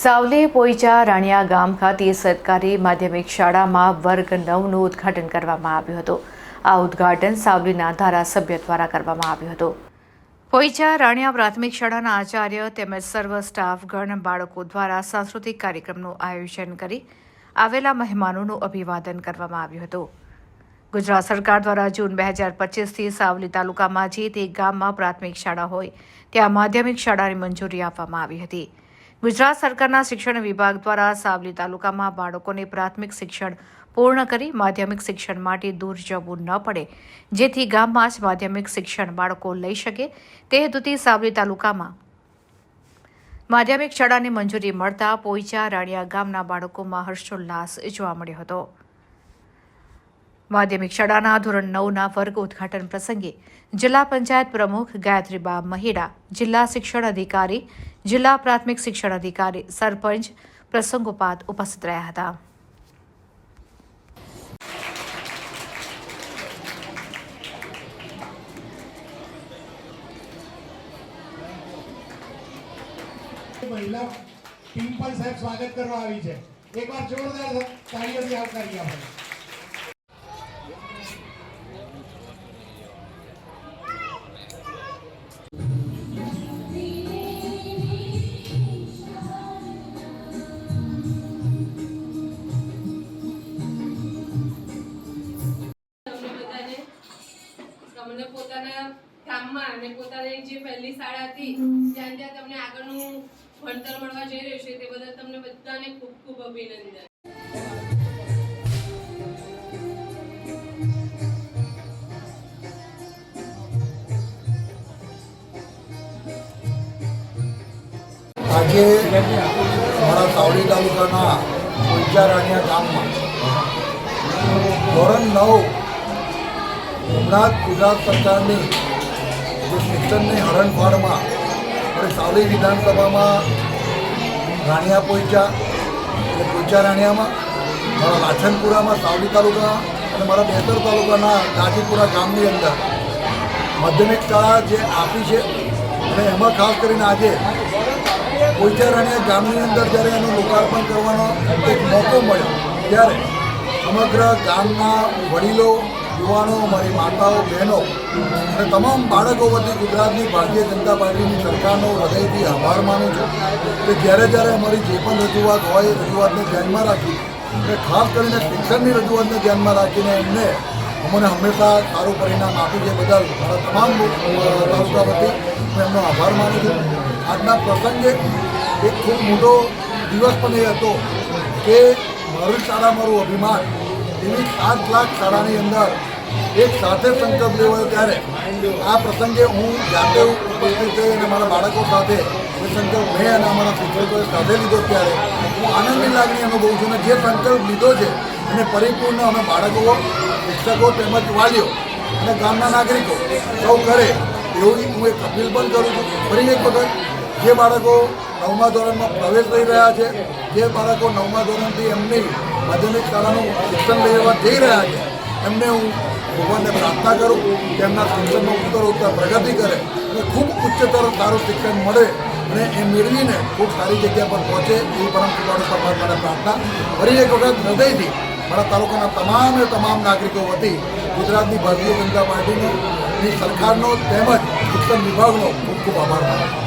સાવલી પોઈચા રાણિયા ગામ ખાતે સરકારી માધ્યમિક શાળામાં વર્ગ નવનું ઉદ્ઘાટન કરવામાં આવ્યું હતું. આ ઉદ્ઘાટન સાવલીના ધારાસભ્ય દ્વારા કરવામાં આવ્યું હતું. પોઈચા રાણિયા પ્રાથમિક શાળાના આચાર્ય તેમજ સર્વ સ્ટાફગણ બાળકો દ્વારા સાંસ્કૃતિક કાર્યક્રમનું આયોજન કરી આવેલા મહેમાનોનું અભિવાદન કરવામાં આવ્યું હતું. ગુજરાત સરકાર દ્વારા જૂન બે હજાર પચીસથી સાવલી તાલુકામાં જે તે ગામમાં પ્રાથમિક શાળા હોય, ત્યાં માધ્યમિક શાળાની મંજૂરી આપવામાં આવી હતી. ગુજરાત સરકારના શિક્ષણ વિભાગ દ્વારા સાવલી તાલુકામાં બાળકોને પ્રાથમિક શિક્ષણ પૂર્ણ કરી માધ્યમિક શિક્ષણ માટે દૂર જવું ન પડે, જેથી ગામમાં જ માધ્યમિક શિક્ષણ બાળકો લઈ શકે. તે હેતુથી સાવલી તાલુકામાં માધ્યમિક શાળાને મંજૂરી મળતા પોઈચા રાણિયા ગામના બાળકોમાં હર્ષોલ્લાસ જોવા મળ્યો હતો. માધ્યમિક શાળાના ધોરણ નવના વર્ગ ઉદ્ઘાટન પ્રસંગે જિલ્લા પંચાયત પ્રમુખ ગાયત્રીબા મહેડા, જિલ્લા શિક્ષણ અધિકારી, જિલ્લા પ્રાથમિક શિક્ષણ અધિકારી, સરપંચ પ્રસંગોપાત ઉપસ્થિત રહ્યા હતા. મહિલા ટીમ સાહેબ સ્વાગત કરવા આવી છે. એકવાર જોરદાર તાળીઓથી આવકારી આપણે કામમાં અને પોતાની જે પહેલી શાળા હતી ત્યાં ત્યાં તમને આગળનું ભણતર મળવા જઈ રહ્યું છે તે બદલ તમને બધાને ખૂબ ખૂબ અભિનંદન. આજે મારા સાવલી તાલુકાના ઉંચારાણિયા ગામમાં ધોરણ નવ હમણાં ગુજરાત સરકારની જે શિક્ષણની હરણફાળમાં આપણે સાવલી વિધાનસભામાં રાણિયા પોઈચા અને પોઈચા રાણિયામાં, મારા લાછનપુરામાં, સાવલી તાલુકા અને મારા બેતર તાલુકાના ગાજીપુરા ગામની અંદર માધ્યમિક શાળા જે આપી છે અને એમાં ખાસ કરીને આજે પોઈચારાણીયા ગામની અંદર જ્યારે એનું લોકાર્પણ કરવાનો એક મોકો મળ્યો, ત્યારે સમગ્ર ગામના વડીલો યુવાનો મારી માતાઓ, બહેનો અને તમામ બાળકો વતી ગુજરાતની ભારતીય જનતા પાર્ટીની સરકારનો હૃદયથી આભાર માનું છું કે જ્યારે જ્યારે અમારી જે પણ રજૂઆત હોય એ રજૂઆતને ધ્યાનમાં રાખી અને ખાસ કરીને શિક્ષણની રજૂઆતને ધ્યાનમાં રાખીને એમને અમને હંમેશા સારું પરિણામ આપ્યું છે બદલ મારા તમામ તાલુકા વતી હું એમનો આભાર માનું છું. આજના પ્રસંગે એક ખૂબ મોટો દિવસ પણ એ હતો કે મારી શાળા મારું અભિમાન એવી સાત લાખ શાળાની અંદર એક સાથે સંકલ્પ લેવાયો ત્યારે આ પ્રસંગે હું જાતે ઉપસ્થિત થઈ અને મારા બાળકો સાથે એ સંકલ્પ મેં અને અમારા શિક્ષકોએ સાથે લીધો ત્યારે હું આનંદની લાગણી અનુભવું છું અને જે સંકલ્પ લીધો છે એને પરિપૂર્ણ અમે બાળકો, શિક્ષકો તેમજ વાલીઓ અને ગામના નાગરિકો સૌ કરે એવી હું એક અપીલ પણ કરું છું. ફરી એક વખત જે બાળકો નવમા ધોરણમાં પ્રવેશ લઈ રહ્યા છે, જે બાળકો નવમા ધોરણથી એમની માધ્યમિક શાળાનું શિક્ષણ લેવા જઈ રહ્યા છે, એમને હું ભગવાનને પ્રાર્થના કરું કે એમના ઉત્તર ઉત્તર પ્રગતિ કરે અને ખૂબ ઉચ્ચતર સારું શિક્ષણ મળે અને એ મેળવીને ખૂબ સારી જગ્યા પર પહોંચે એવી પરમ કૃપાળુ માટે પ્રાર્થના. ફરી એક વખત હૃદયથી મારા તાલુકાના તમામે તમામ નાગરિકો વતી ગુજરાતની ભારતીય જનતા પાર્ટીનો સરકારનો તેમજ શિક્ષણ વિભાગનો ખૂબ ખૂબ આભાર માનું